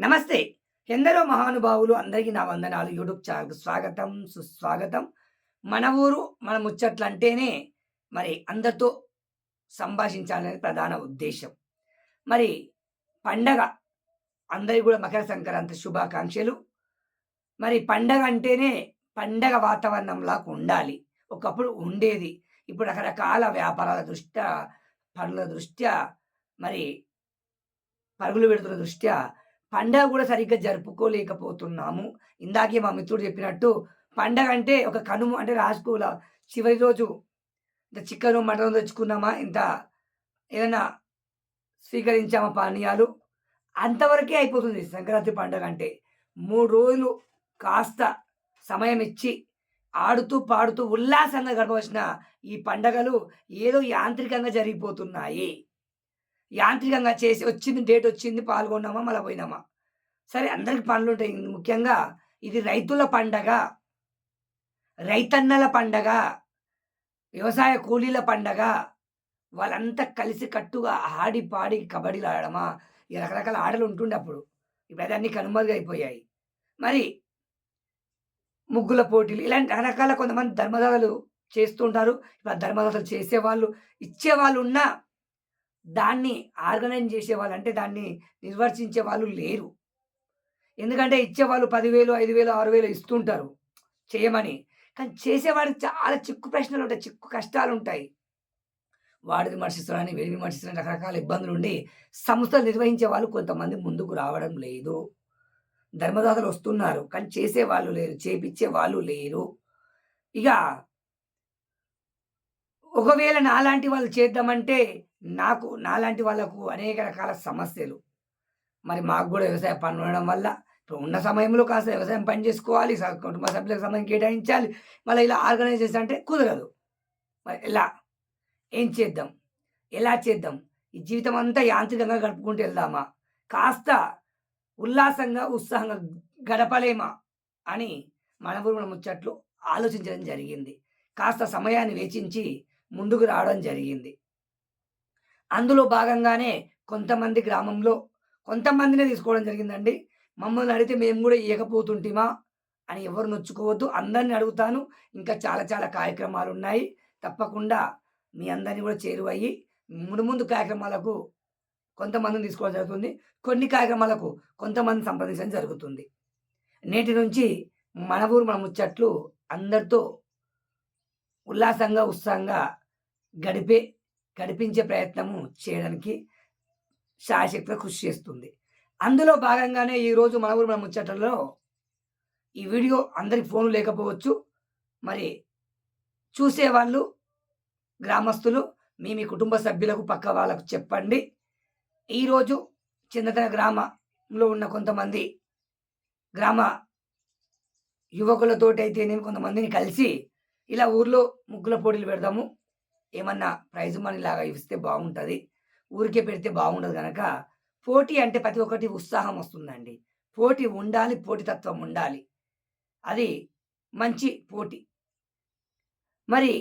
నమస్తే. ఎందరో మహానుభావులు అందరికీ నా వందనాలు. యూట్యూబ్ ఛానల్కు స్వాగతం సుస్వాగతం. మన ఊరు మన ముచ్చట్లు అంటేనే మరి అందరితో సంభాషించాలనేది ప్రధాన ఉద్దేశం. మరి పండగ అందరికి కూడా మకర సంక్రాంతి శుభాకాంక్షలు. మరి పండగ అంటేనే పండగ వాతావరణంలాగా ఉండాలి. ఒకప్పుడు ఉండేది. ఇప్పుడు రకరకాల వ్యాపారాల దృష్ట్యా పనుల దృష్ట్యా మరి పరుగులు పెడుతున్న దృష్ట్యా పండగ కూడా సరిగ్గా జరుపుకోలేకపోతున్నాము. ఇందాకే మా మిత్రుడు చెప్పినట్టు పండగ అంటే ఒక కనుమ అంటే రాజుకూల చివరి రోజు. ఇంత చికెను మటన్ తెచ్చుకున్నామా ఇంత ఏదైనా స్వీకరించామా పానీయాలు. అంతవరకే అయిపోతుంది సంక్రాంతి పండగ అంటే. మూడు రోజులు కాస్త సమయం ఇచ్చి ఆడుతూ పాడుతూ ఉల్లాసంగా గడపవలసిన ఈ పండగలు ఏదో యాంత్రికంగా జరిగిపోతున్నాయి. యాంత్రికంగా చేసి వచ్చింది డేట్ వచ్చింది పాల్గొన్నామా మళ్ళీ పోయినామా? సరే అందరికి పనులు ఉంటాయి. ముఖ్యంగా ఇది రైతుల పండగ. రైతన్నల పండగ. వ్యవసాయ కూలీల పండగ. వాళ్ళంతా కలిసి కట్టుగా ఆడి పాడి కబడ్డీలు ఆడమా ఈ రకరకాల ఆటలు ఉంటుండే అప్పుడు. ఇప్పుడు అన్ని కనుమరుగా అయిపోయాయి. మరి ముగ్గుల పోటీలు ఇలాంటి రకరకాల కొంతమంది ధర్మదాతలు చేస్తుంటారు ఇప్పుడు ఆ ధర్మదాతలు చేసేవాళ్ళు ఇచ్చేవాళ్ళు ఉన్నా దాన్ని ఆర్గనైజ్ చేసేవాళ్ళు అంటే దాన్ని నిర్వర్తించే వాళ్ళు లేరు. ఎందుకంటే ఇచ్చేవాళ్ళు పదివేలు ఐదు వేలు ఆరు వేలు ఇస్తుంటారు చేయమని. కానీ చేసేవాడికి చాలా చిక్కు ప్రశ్నలు ఉంటాయి చిక్కు కష్టాలు ఉంటాయి. వాడిది విమర్శిస్తున్నారని వీడి విమర్శిస్తున్న రకరకాల ఇబ్బందులు ఉండి సంస్థలు నిర్వహించే వాళ్ళు కొంతమంది ముందుకు రావడం లేదు. ధర్మదాతలు వస్తున్నారు కానీ చేసేవాళ్ళు లేరు చేపించే వాళ్ళు లేరు. ఇక ఒకవేళ నాలాంటి వాళ్ళు చేద్దామంటే నాకు నాలాంటి వాళ్ళకు అనేక రకాల సమస్యలు. మరి మాకు కూడా వ్యవసాయ పనులు ఉండడం వల్ల ఇప్పుడు ఉన్న సమయంలో కాస్త వ్యవసాయం పని చేసుకోవాలి స- కుటుంబ సభ్యులకు సమయం కేటాయించాలి మళ్ళీ ఇలా ఆర్గనైజ్ చేస్తా అంటే కుదరదు. మరి ఎలా? ఏం చేద్దాం? ఎలా చేద్దాం? ఈ జీవితం అంతా యాంత్రికంగా గడుపుకుంటూ వెళ్దామా? కాస్త ఉల్లాసంగా ఉత్సాహంగా గడపలేమా? అని మన ఊరు మన ముచ్చట్లు ఆలోచించడం జరిగింది. కాస్త సమయాన్ని వేచించి ముందుకు రావడం జరిగింది. అందులో భాగంగానే కొంతమంది గ్రామంలో కొంతమందినే తీసుకోవడం జరిగిందండి. మమ్మల్ని అడిగితే మేము కూడా ఇవ్వకపోతుంటిమా అని ఎవరు నొచ్చుకోవద్దు. అందరిని అడుగుతాను. ఇంకా చాలా చాలా కార్యక్రమాలు ఉన్నాయి తప్పకుండా మీ అందరినీ కూడా చేరువయ్యి. ముందు ముందు కార్యక్రమాలకు కొంతమందిని తీసుకోవడం జరుగుతుంది. కొన్ని కార్యక్రమాలకు కొంతమంది సంప్రదించడం జరుగుతుంది. నేటి నుంచి మన ఊరు మన ముచ్చట్లు అందరితో ఉల్లాసంగా ఉత్సాహంగా గడిపే గడిపించే ప్రయత్నము చేయడానికి శాశక్తిగా కృషి చేస్తుంది. అందులో భాగంగానే ఈరోజు మన ఊరు మన ముచ్చట్లలో ఈ వీడియో అందరికి ఫోన్ లేకపోవచ్చు. మరి చూసేవాళ్ళు గ్రామస్తులు మీ మీ కుటుంబ సభ్యులకు పక్క వాళ్ళకు చెప్పండి. ఈరోజు చిన్నతన గ్రామంలో ఉన్న కొంతమంది గ్రామ యువకులతోటి అయితేనేమి కొంతమందిని కలిసి ఇలా ఊర్లో ముగ్గుల పోటీలు పెడదాము. ఏమన్నా ప్రైజ్ మనీ లాగా ఇస్తే బాగుంటుంది ఊరికే పెడితే బాగుండదు కనుక పోటీ అంటే ప్రతి ఒక్కటి ఉత్సాహం వస్తుందండి. పోటీ ఉండాలి పోటీతత్వం ఉండాలి. అది మంచి పోటీ. మరి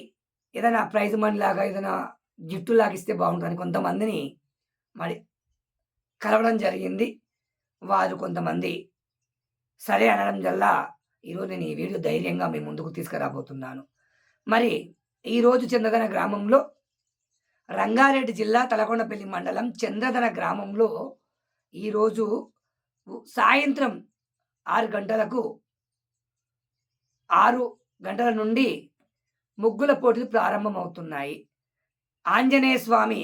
ఏదైనా ప్రైజ్ మనీ లాగా ఏదైనా గిఫ్ట్ లాగా ఇస్తే బాగుంటుంది కొంతమందిని మరి కలవడం జరిగింది. వారు కొంతమంది సరే అనడం వల్ల ఈరోజు నేను ఈ వీడియో ధైర్యంగా మీ ముందుకు తీసుకురాబోతున్నాను. మరి ఈరోజు చంద్రధన గ్రామంలో రంగారెడ్డి జిల్లా తలకొండపల్లి మండలం చంద్రధన గ్రామంలో ఈరోజు సాయంత్రం ఆరు గంటలకు ఆరు గంటల నుండి ముగ్గుల పోటీలు ప్రారంభమవుతున్నాయి. ఆంజనేయ స్వామి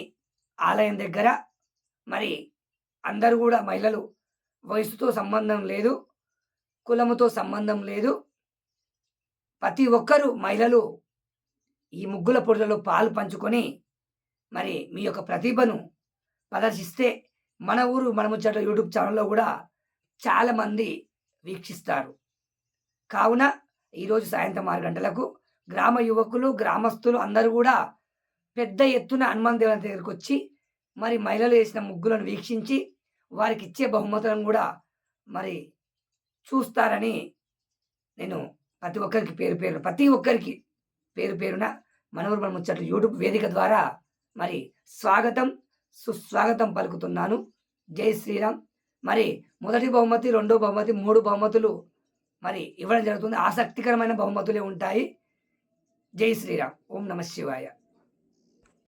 ఆలయం దగ్గర మరి అందరూ కూడా మహిళలు వయసుతో సంబంధం లేదు కులముతో సంబంధం లేదు. ప్రతి ఒక్కరూ మహిళలు ఈ ముగ్గుల పోటీలలో పాలు పంచుకొని మరి మీ యొక్క ప్రతిభను ప్రదర్శిస్తే మన ఊరు మనముచ్చట యూట్యూబ్ ఛానల్లో కూడా చాలామంది వీక్షిస్తారు. కావున ఈరోజు సాయంత్రం ఆరు గంటలకు గ్రామ యువకులు గ్రామస్తులు అందరూ కూడా పెద్ద ఎత్తున హనుమాన్ దేవుని దగ్గరికి వచ్చి మరి మహిళలు వేసిన ముగ్గులను వీక్షించి వారికి ఇచ్చే బహుమతులను కూడా మరి చూస్తారని నేను ప్రతి ఒక్కరికి పేరు పేరు ప్రతి ఒక్కరికి పేరు పేరున మనవరు ముచ్చట్లు యూట్యూబ్ వేదిక ద్వారా మరి స్వాగతం సుస్వాగతం పలుకుతున్నాను. జై శ్రీరామ్. మరి మొదటి బహుమతి రెండో బహుమతి మూడు బహుమతులు మరి ఇవ్వడం జరుగుతుంది. ఆసక్తికరమైన బహుమతులే ఉంటాయి. జై శ్రీరామ్. ఓం నమ శివాయ.